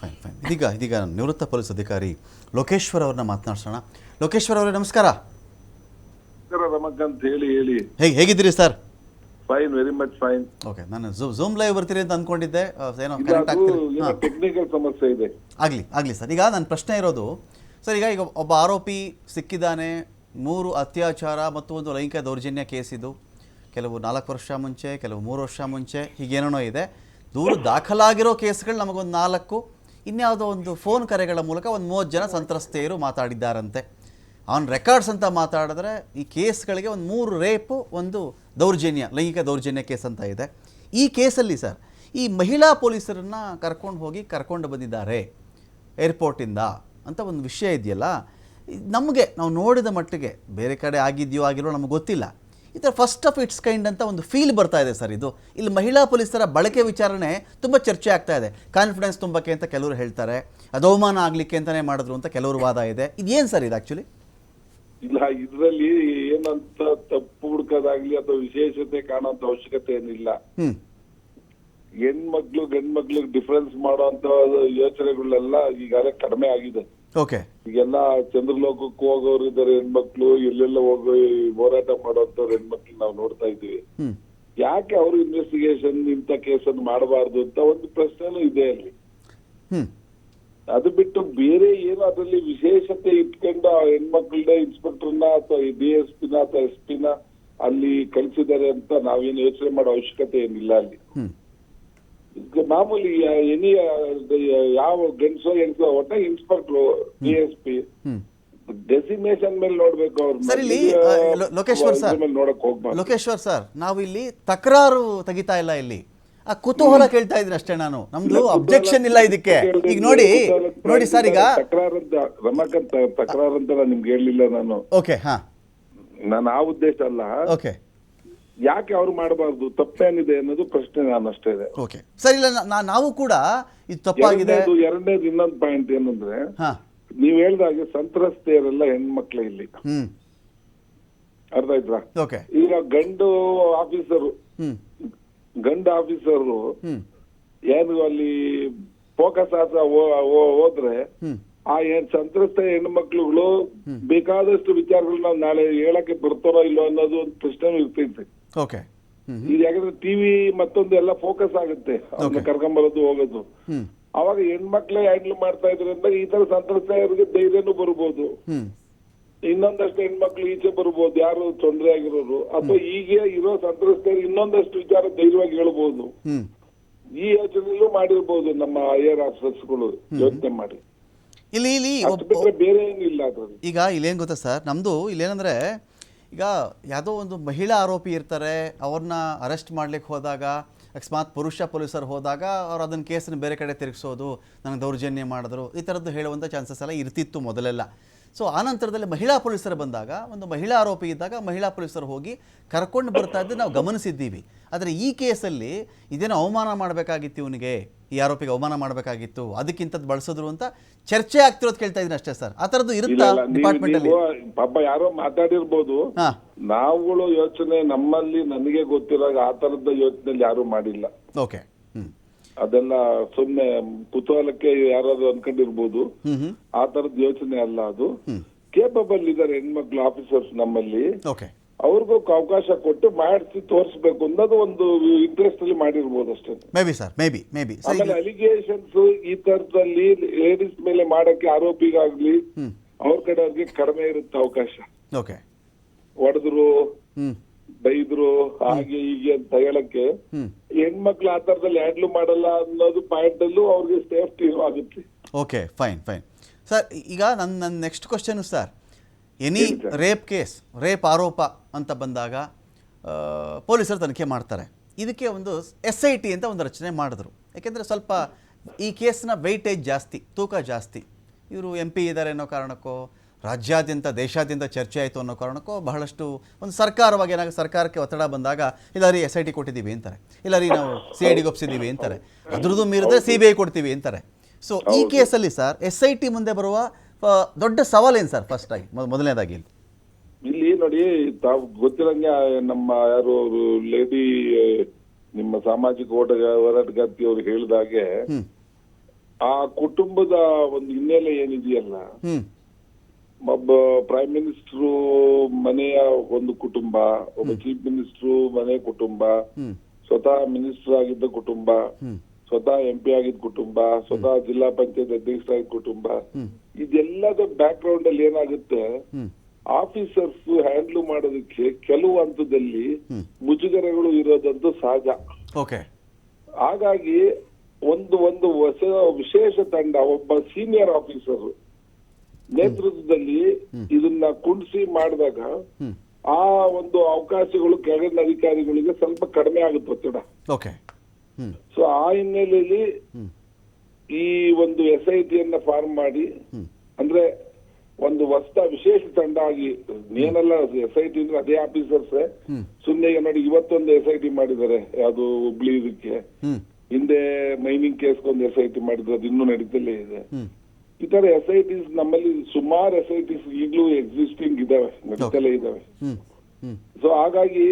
Fine fine ಇದೀಗ ಇದೀಗ ನಿವೃತ್ತ ಪೊಲೀಸ್ ಅಧಿಕಾರಿ ಲೋಕೇಶ್ವರ್ ಅವ್ರನ್ನ ಮಾತನಾಡ್ಸೋಣ. ಲೋಕೇಶ್ವರ್ ಅವರೇ ನಮಸ್ಕಾರ. ರಮಕಾಂತ್ ಹೇಳಿ ಹೇಳಿ. ಹೇಗೆ ಹೇಗಿದ್ದೀರಿ sir? Fine very much fine okay ನಾನು ಝೂಮ್ ಲೈವ್ ಬರ್ತೀರಿ ಅಂತ ಅನ್ಕೊಂಡಿದ್ದೆ. ಏನೋ ಕರೆಕ್ಟ್ ಹಾಂ. ಟೆಕ್ನಿಕಲ್ ಸಮಸ್ಯೆ ಇದೆ. ಆಗಲಿ ಆಗಲಿ ಸರ್. ಈಗ ನನ್ನ ಪ್ರಶ್ನೆ ಇರೋದು ಸರ್ ಈಗ ಈಗ ಒಬ್ಬ ಆರೋಪಿ ಸಿಕ್ಕಿದ್ದಾನೆ. ಮೂರು ಅತ್ಯಾಚಾರ ಮತ್ತು ಒಂದು ಲೈಂಗಿಕ ದೌರ್ಜನ್ಯ ಕೇಸ್ ಇದು. ಕೆಲವು ನಾಲ್ಕು ವರ್ಷ ಮುಂಚೆ ಕೆಲವು ಮೂರು ವರ್ಷ ಮುಂಚೆ ಹೀಗೇನೋ ಇದೆ. ದೂರು ದಾಖಲಾಗಿರೋ ಕೇಸ್ಗಳು ನಮಗೊಂದು ನಾಲ್ಕು. ಇನ್ಯಾವುದೋ ಒಂದು ಫೋನ್ ಕರೆಗಳ ಮೂಲಕ ಒಂದು ಮೂವತ್ತು ಜನ ಸಂತ್ರಸ್ತೆಯರು ಮಾತಾಡಿದ್ದಾರಂತೆ. ಆನ್ ರೆಕಾರ್ಡ್ಸ್ ಅಂತ ಮಾತಾಡಿದ್ರೆ ಈ ಕೇಸ್ಗಳಿಗೆ ಒಂದು ಮೂರು ರೇಪು, ಒಂದು ದೌರ್ಜನ್ಯ, ಲೈಂಗಿಕ ದೌರ್ಜನ್ಯ ಕೇಸ್ ಅಂತ ಇದೆ. ಈ ಕೇಸಲ್ಲಿ ಸರ್, ಈ ಮಹಿಳಾ ಪೊಲೀಸರನ್ನು ಕರ್ಕೊಂಡು ಹೋಗಿ ಕರ್ಕೊಂಡು ಬಂದಿದ್ದಾರೆ ಏರ್ಪೋರ್ಟಿಂದ ಅಂತ ಒಂದು ವಿಷಯ ಇದೆಯಲ್ಲ? ನಮಗೆ, ನಾವು ನೋಡಿದ ಮಟ್ಟಿಗೆ ಬೇರೆ ಕಡೆ ಆಗಿದೆಯೋ ಆಗಿರೋ ನಮಗೆ ಗೊತ್ತಿಲ್ಲ. ಈ ಥರ ಫಸ್ಟ್ ಆಫ್ ಇಟ್ಸ್ ಕೈಂಡ್ ಅಂತ ಒಂದು ಫೀಲ್ ಬರ್ತಾ ಇದೆ ಸರ್ ಇದು. ಇಲ್ಲಿ ಮಹಿಳಾ ಪೊಲೀಸರ ಬಳಕೆ ವಿಚಾರಣೆ ತುಂಬ ಚರ್ಚೆ ಆಗ್ತಾ ಇದೆ. ಕಾನ್ಫಿಡೆನ್ಸ್ ತುಂಬಕ್ಕೆ ಅಂತ ಕೆಲವರು ಹೇಳ್ತಾರೆ. ಅದವಮಾನ ಆಗಲಿಕ್ಕೆ ಅಂತಲೇ ಮಾಡಿದ್ರು ಅಂತ ಕೆಲವರು ವಾದ ಇದೆ. ಇದೇನು ಸರ್ ಇದು ಆ್ಯಕ್ಚುಲಿ ಇಲ್ಲ ಇದರಲ್ಲಿ ಏನಂತ ತಪ್ಪು ಹುಡ್ಕೋದಾಗ್ಲಿ ಅಥವಾ ವಿಶೇಷತೆ ಕಾಣೋಂತ ಅವಶ್ಯಕತೆ ಏನಿಲ್ಲ. ಹೆಣ್ಮಕ್ಳು ಗಂಡ್ಮಕ್ಳು ಡಿಫ್ರೆನ್ಸ್ ಮಾಡುವಂತ ಯೋಚನೆಗಳೆಲ್ಲ ಈಗಾಗಲೇ ಕಡಿಮೆ ಆಗಿದೆ. ಓಕೆ ಈಗೆಲ್ಲ ಚಂದ್ರಲೋಕಕ್ಕೆ ಹೋಗೋರು ಇದ್ದಾರೆ ಹೆಣ್ಮಕ್ಳು ಎಲ್ಲೆಲ್ಲ ಹೋಗೋ ಹೋರಾಟ ಮಾಡೋಂಥವ್ರು ಹೆಣ್ಮಕ್ಳು ನಾವು ನೋಡ್ತಾ ಇದ್ದೀವಿ. ಯಾಕೆ ಅವರು ಇನ್ವೆಸ್ಟಿಗೇಷನ್ ಇಂಥ ಕೇಸನ್ನು ಮಾಡಬಾರ್ದು ಅಂತ ಒಂದು ಪ್ರಶ್ನೆನೂ ಇದೆ ಅಲ್ಲಿ. ಅದು ಬಿಟ್ಟು ಬೇರೆ ಏನು ಅದರಲ್ಲಿ ವಿಶೇಷತೆ ಇಟ್ಕೊಂಡು ಆ ಹೆಣ್ಮಕ್ಳನ್ನ ಇನ್ಸ್ಪೆಕ್ಟರ್ನ ಅಥವಾ ಡಿ ಎಸ್ ಪಿನ ಅಥವಾ ಎಸ್ ಪಿನ ಅಲ್ಲಿ ಕಳಿಸಿದ್ದಾರೆ ಅಂತ ನಾವೇನು ಯೋಚನೆ ಮಾಡೋ ಅವಶ್ಯಕತೆ ಏನಿಲ್ಲ ಅಲ್ಲಿ. ಮಾಮೂಲಿ ಎನಿ ಯಾವ ಗೆಣಸು ಎಣಸು ಒಟ್ಟ inspector D S P. Designation ಮೇಲೆ ನೋಡ್ಬೇಕು ಸರ್, ಇಲ್ಲಿ, ಲೋಕೇಶ್ವರ್ ಸರ್. ಮೇಲೆ ನೋಡಕ್ ಹೋಗ್ಬಾರ್ದು. ಲೋಕೇಶ್ವರ್ ಸರ್ ನಾವು ಇಲ್ಲಿ ತಕರಾರು ತೆಗಿತಾ ಇಲ್ಲ ಇಲ್ಲಿ. ಆ ಕುತೂಹಲ ಕೇಳ್ತಾ ಇದ್ದೀನಿ ಅಷ್ಟೇ ನಾನು. ನಮ್ದು ಅಬ್ಜೆಕ್ಷನ್ ಇಲ್ಲ ಇದಕ್ಕೆ. ಈಗ ನೋಡಿ ನೋಡಿ ಸರ್ ಈಗ ತಕರಾರು ಅಂತ ರಮಾಕಾಂತ್ ತಕರಾರು ಅಂತ ನಾನು ನಿಮ್ಗೆ ಹೇಳಲಿಲ್ಲ ನಾನು. ಓಕೆ ಹಾ. ನಾನು ಆ ಉದ್ದೇಶ ಅಲ್ಲ. ಓಕೆ. ಯಾಕೆ ಅವ್ರು ಮಾಡಬಾರ್ದು? ತಪ್ಪೇನಿದೆ ಅನ್ನೋದು ಪ್ರಶ್ನೆ ನಾನು ಅಷ್ಟೇ ಇದೆ. ಓಕೆ. ಸರಿ ಇಲ್ಲ ನಾ- ನಾ- ನಾವು ಕೂಡ ಇದು ತಪ್ಪಾಗಿದೆ. ಎರಡನೇದು ಎರಡನೇದು ಇನ್ನೊಂದು ಪಾಯಿಂಟ್ ಏನಂದ್ರೆ ಹಾ. ನೀವ್ ಹೇಳ್ದಾಗೆ ಸಂತ್ರಸ್ತೆಯರೆಲ್ಲ ಹೆಣ್ಮಕ್ಳೇ ಇಲ್ಲಿ. ಹ್ಮ್. ಅರ್ಥ ಆಯ್ತಾ? ಓಕೆ. ಈಗ ಗಂಡು ಆಫೀಸರು ಹ್ಮ್. ಗಂಡು ಆಫೀಸರು ಹ್ಮ್. ಏನು ಅಲ್ಲಿ ಫೋಕಸ್ ಆತ ಹೋದ್ರೆ ಹ್ಮ್. ಆ ಏನ್ ಸಂತ್ರಸ್ತ ಹೆಣ್ಮಕ್ಳುಗಳು ಬೇಕಾದಷ್ಟು ವಿಚಾರಗಳು ನಾವು ನಾಳೆ ಹೇಳಕ್ಕೆ ಬರ್ತಾರೋ ಇಲ್ಲೋ ಅನ್ನೋದು ಒಂದು ಪ್ರಶ್ನೆ ಇರ್ತೈತೆ. ಓಕೆ ಈಗ ಯಾಕಂದ್ರೆ ಟಿವಿ ಮತ್ತೊಂದು ಎಲ್ಲ ಫೋಕಸ್ ಆಗುತ್ತೆ. ಅವ್ರನ್ನ ಕರ್ಕೊಂಬರೋದು ಹೋಗೋದು. ಅವಾಗ ಹೆಣ್ಮಕ್ಳೇ ಹ್ಯಾಂಡಲ್ ಮಾಡ್ತಾ ಇದ್ರಿಂದ ಈ ತರ ಸಂತ್ರಸ್ತೆಯವ್ರಿಗೆ ಧೈರ್ಯನೂ ಬರ್ಬೋದು. ಇನ್ನೊಂದಷ್ಟು ಹೆಣ್ಮಕ್ಳು ಈಚೆ ಬರ್ಬೋದು ಯಾರು ತೊಂದರೆ ಆಗಿರೋರು. ಅಥವಾ ಈಗ ಇರೋ ಸಂತ್ರಸ್ತೆಯರು ಇನ್ನೊಂದಷ್ಟು ವಿಚಾರ ಧೈರ್ಯವಾಗಿ ಹೇಳ್ಬೋದು. ಈ ಯೋಚನೆಯಲ್ಲೂ ಮಾಡಿರ್ಬೋದು ನಮ್ಮ ಐಆರ್ ಆಫೀಸರ್ಸ್ಗಳು ಯೋಚನೆ ಮಾಡಿ. ಇಲ್ಲಿ ಇಲ್ಲಿ ಬೇರೆ ಏನಿಲ್ಲ ಈಗ ಇಲ್ಲೇನ್ ಗೊತ್ತಾ ಸರ್? ನಮ್ದು ಇಲ್ಲೇನಂದರೆ ಈಗ ಯಾವುದೋ ಒಂದು ಮಹಿಳಾ ಆರೋಪಿ ಇರ್ತಾರೆ, ಅವ್ರನ್ನ ಅರೆಸ್ಟ್ ಮಾಡ್ಲಿಕ್ಕೆ ಹೋದಾಗ, ಅಕಸ್ಮಾತ್ ಪುರುಷ ಪೊಲೀಸರು ಹೋದಾಗ ಅವ್ರು ಅದನ್ನು ಕೇಸನ್ನು ಬೇರೆ ಕಡೆ ತಿರುಗಿಸೋದು, ನನಗೆ ದೌರ್ಜನ್ಯ ಮಾಡಿದ್ರು, ಈ ಥರದ್ದು ಹೇಳುವಂಥ ಚಾನ್ಸಸ್ ಎಲ್ಲ ಇರ್ತಿತ್ತು ಮೊದಲೆಲ್ಲ. ಸೊ, ಆ ನಂತರದಲ್ಲಿ ಮಹಿಳಾ ಪೊಲೀಸರು ಬಂದಾಗ, ಒಂದು ಮಹಿಳಾ ಆರೋಪಿ ಇದ್ದಾಗ ಮಹಿಳಾ ಪೊಲೀಸರು ಹೋಗಿ ಕರ್ಕೊಂಡು ಬರ್ತಾ ಇದ್ದು ನಾವು ಗಮನಿಸಿದ್ದೀವಿ. ಆದರೆ ಈ ಕೇಸಲ್ಲಿ ಇದೇನೋ ಅವಮಾನ ಮಾಡಬೇಕಾಗಿತ್ತು ಇವನಿಗೆ? ಈ ಆರೋಪಿಗೆ ಅವಮಾನ ಮಾಡಬೇಕಾಗಿತ್ತು ಅದಕ್ಕಿಂತದ್ದು ಬಳಸಿದ್ರು ಅಂತ ಚರ್ಚೆ ಆಗ್ತಿರೋದು ಕೇಳ್ತಾ ಇದೀನಿ ಅಷ್ಟೇ ಸರ್. ಆ ತರದ್ದು ಇರುತ್ತಾ ಇಲ್ಲ, ನೀವು- ಡಿಪಾರ್ಟ್ಮೆಂಟಲ್ಲಿ? ನೀವು ಪಾಪ ಯಾರೋ ಮಾತಾಡಿರ್ಬೋದು. ಹಾಂ. ನಾವುಗಳು ಯೋಚನೆ ನಮ್ಮಲ್ಲಿ ನನಗೆ ಗೊತ್ತಿರೋ ಆ ತರದ ಯೋಚನೆಯಲ್ಲಿ ಯಾರು ಮಾಡಿಲ್ಲ. ಓಕೆ. ಅದೆಲ್ಲ ಸುಮ್ನೆ ಕುತೂಹಲಕ್ಕೆ ಯಾರಾದ್ರೂ ಅನ್ಕೊಂಡಿರ್ಬೋದು. ಆ ತರದ ಯೋಚನೆ ಅಲ್ಲ ಅದು. ಕೇಪಬಲ್ ಇದಾರೆ ಹೆಣ್ಮಕ್ಳು ಆಫೀಸರ್ಸ್ ನಮ್ಮಲ್ಲಿ. ಓಕೆ. ಅವ್ರಿಗೂ ಅವಕಾಶ ಕೊಟ್ಟು ಮಾಡಿಸಿ ತೋರಿಸ್ಬೇಕು ಅನ್ನೋದು ಒಂದು ಇಂಟ್ರೆಸ್ಟ್ ಅಲ್ಲಿ ಮಾಡಿರ್ಬೋದು ಅಷ್ಟೇ. Maybe sir maybe maybe ಆಮೇಲೆ ಅಲಿಗೇಷನ್ಸ್ ಈ ತರದಲ್ಲಿ ಲೇಡೀಸ್ ಮೇಲೆ ಮಾಡಕ್ಕೆ ಆರೋಪಿಗಾಗ್ಲಿ ಅವ್ರ ಕಡೆ ಅವ್ರಿಗೆ ಕಡಿಮೆ ಇರುತ್ತೆ ಅವಕಾಶ. ಓಕೆ ಹೊಡೆದ್ರು ಬೈದ್ರು ಹಾಗೆ ಹೀಗೆ ಅಂತ ಹೇಳಕ್ಕೆ ಹೆಣ್ಮಕ್ಳು ಆ ತರದಲ್ಲಿ ಹ್ಯಾಂಡ್ಲ್ ಮಾಡಲ್ಲ ಅನ್ನೋದು ಪಾಯಿಂಟ್ ಅಲ್ಲೂ ಅವ್ರಿಗೆ ಸೇಫ್ಟಿ ಆಗುತ್ತೆ ಓಕೆ ಫೈನ್ ಫೈನ್ ಸರ್ ಈಗ ನನ್ನ ನನ್ನ next question sir any rape case rape ಆರೋಪ ಅಂತ ಬಂದಾಗ ಪೊಲೀಸರು ತನಿಖೆ ಮಾಡ್ತಾರೆ. ಇದಕ್ಕೆ ಒಂದು ಎಸ್ ಐ ಟಿ ಅಂತ ಒಂದು ರಚನೆ ಮಾಡಿದ್ರು. ಯಾಕೆಂದರೆ ಸ್ವಲ್ಪ ಈ ಕೇಸ್ನ ವೆಯ್ಟೇಜ್ ಜಾಸ್ತಿ ತೂಕ ಜಾಸ್ತಿ. ಇವರು ಎಂ ಪಿ ಇದ್ದಾರೆ ಅನ್ನೋ ಕಾರಣಕ್ಕೋ ರಾಜ್ಯಾದ್ಯಂತ ದೇಶಾದ್ಯಂತ ಚರ್ಚೆ ಆಯಿತು ಅನ್ನೋ ಕಾರಣಕ್ಕೋ ಬಹಳಷ್ಟು ಒಂದು ಸರ್ಕಾರವಾಗಿ ಏನಾಗ ಸರ್ಕಾರಕ್ಕೆ ಒತ್ತಡ ಬಂದಾಗ ಇಲ್ಲ ರೀ ಎಸ್ ಐ ಟಿ ಕೊಟ್ಟಿದ್ದೀವಿ ಅಂತಾರೆ. ಇಲ್ಲ ರೀ ನಾವು ಸಿ ಐ ಡಿಗೆ ಒಪ್ಸಿದ್ದೀವಿ ಅಂತಾರೆ. ಅದ್ರದ್ದು ಮೀರಿದ್ರೆ ಸಿ ಬಿ ಐ ಕೊಡ್ತೀವಿ ಅಂತಾರೆ. ಸೊ ಈ ಕೇಸಲ್ಲಿ ಸರ್ ಎಸ್ ಐ ಟಿ ಮುಂದೆ ಬರುವ ದೊಡ್ಡ ಸವಾಲೇನು ಸರ್ ಫಸ್ಟ್ ಆಗಿ ಮೊದ- ಮೊದಲನೇದಾಗಿ ಇಲ್ಲಿ? ಇಲ್ಲಿ ನೋಡಿ ತಾವು ಗೊತ್ತಿರಂಗೆ ನಮ್ಮ ಯಾರು ಲೇಡಿ ನಿಮ್ಮ ಸಾಮಾಜಿಕ ಹೋರಾಟ ಹೋರಾಟಗಾರ್ತಿ ಅವ್ರು ಹೇಳಿದಾಗೆ ಆ ಕುಟುಂಬದ ಒಂದು ಹಿನ್ನೆಲೆ ಏನಿದೆಯಲ್ಲ ಒಬ್ಬ ಪ್ರೈಮ್ ಮಿನಿಸ್ಟ್ರು ಮನೆಯ ಒಂದು ಕುಟುಂಬ ಒಬ್ಬ ಚೀಫ್ ಮಿನಿಸ್ಟ್ರು ಮನೆ ಕುಟುಂಬ ಸ್ವತಃ ಮಿನಿಸ್ಟರ್ ಆಗಿದ್ದ ಕುಟುಂಬ ಸ್ವತಃ ಎಂ ಪಿ ಆಗಿದ್ದ ಕುಟುಂಬ ಸ್ವತಃ ಜಿಲ್ಲಾ ಪಂಚಾಯತ್ ಅಧ್ಯಕ್ಷರಾಗಿದ್ದ ಕುಟುಂಬ ಇದೆಲ್ಲದ ಬ್ಯಾಕ್ ಗ್ರೌಂಡ್ ಅಲ್ಲಿ ಏನಾಗುತ್ತೆ? ಆಫೀಸರ್ಸ್ ಹ್ಯಾಂಡ್ಲ್ ಮಾಡೋದಕ್ಕೆ ಕೆಲವು ಹಂತದಲ್ಲಿ. ಮುಜುಗರಗಳು ಇರೋದಂತೂ ಸಹಜ. ಹಾಗಾಗಿ ಒಂದು ಒಂದು ಹೊಸ ವಿಶೇಷ ತಂಡ ಒಬ್ಬ ಸೀನಿಯರ್ ಆಫೀಸರ್ ನೇತೃತ್ವದಲ್ಲಿ ಇದನ್ನ ಕುಣಿಸಿ ಮಾಡಿದಾಗ ಆ ಒಂದು ಅವಕಾಶಗಳು ಕೆಳಗಿನ ಅಧಿಕಾರಿಗಳಿಗೆ ಸ್ವಲ್ಪ ಕಡಿಮೆ ಆಗುತ್ತೆ ಒತ್ತಡ. ಸೊ ಆ ಹಿನ್ನೆಲೆಯಲ್ಲಿ ಈ ಒಂದು ಎಸ್ ಐ ಟಿಯನ್ನ ಫಾರ್ಮ್ ಮಾಡಿ ಅಂದ್ರೆ ಒಂದು ಹೊಸ ವಿಶೇಷ ತಂಡ ಆಗಿ ಏನೆಲ್ಲ ಎಸ್ ಐ ಟಿ ಅಂದ್ರೆ ಅದೇ ಆಫೀಸರ್ಸ್. ಸುಮ್ನೆ ಸುಮ್ಮನೆ ಈಗ ನೋಡಿ ಇವತ್ತೊಂದು ಎಸ್ ಐ ಟಿ ಮಾಡಿದ್ದಾರೆ ಯಾವುದು ಹುಬ್ಳಿ ಇದಕ್ಕೆ. ಹಿಂದೆ ಮೈನಿಂಗ್ ಕೇಸ್ಗೊಂದು ಎಸ್ ಐ ಟಿ ಮಾಡಿದ್ರು ಅದು ಇನ್ನೂ ನಡೀತಲೇ ಇದೆ. ಈ ತರ ಎಸ್ ಐ ಟಿಸ್ ನಮ್ಮಲ್ಲಿ ಸುಮಾರು ಎಸ್ ಐ ಟಿಸ್ ಈಗಲೂ ಎಕ್ಸಿಸ್ಟಿಂಗ್ ಇದಾವೆ ನಡೀತಲೇ ಇದಾವೆ. ಸೊ ಹಾಗಾಗಿ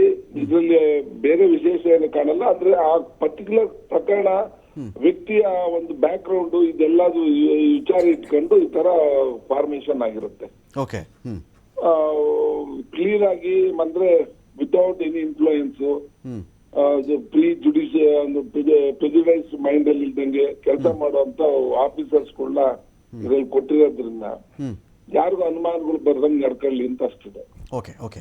ಇದರಲ್ಲಿ ಬೇರೆ ವಿಶೇಷ ಏನು ಕಾಣಲ್ಲ ಅಂದ್ರೆ ಆ ಪರ್ಟಿಕ್ಯುಲರ್ ಪ್ರಕರಣ ವ್ಯಕ್ತಿಯ ಒಂದು ಬ್ಯಾಕ್ ಗ್ರೌಂಡ್ ಇದೆಲ್ಲದು ವಿಚಾರ ಇಟ್ಕೊಂಡು ಈ ತರ ಫಾರ್ಮೇಶನ್ ಆಗಿರುತ್ತೆ. ಓಕೆ ಕ್ಲೀನ್ ಆಗಿ ಅಂದ್ರೆ without any influence prejudicial prejudice mind ಅಲ್ಲಿ ಇದ್ದಂಗೆ ಕೆಲಸ ಮಾಡುವಂತ ಆಫೀಸರ್ಸ್ಗಳನ್ನ ಇದ್ರಲ್ಲಿ ಕೊಟ್ಟಿರೋದ್ರಿಂದ ಯಾರಿಗೂ ಅನುಮಾನಗಳು ಬರ್ದಂಗೆ ನಡ್ಕೊಳ್ಳಿ ಅಂತ ಅಷ್ಟಿದೆ. Okay okay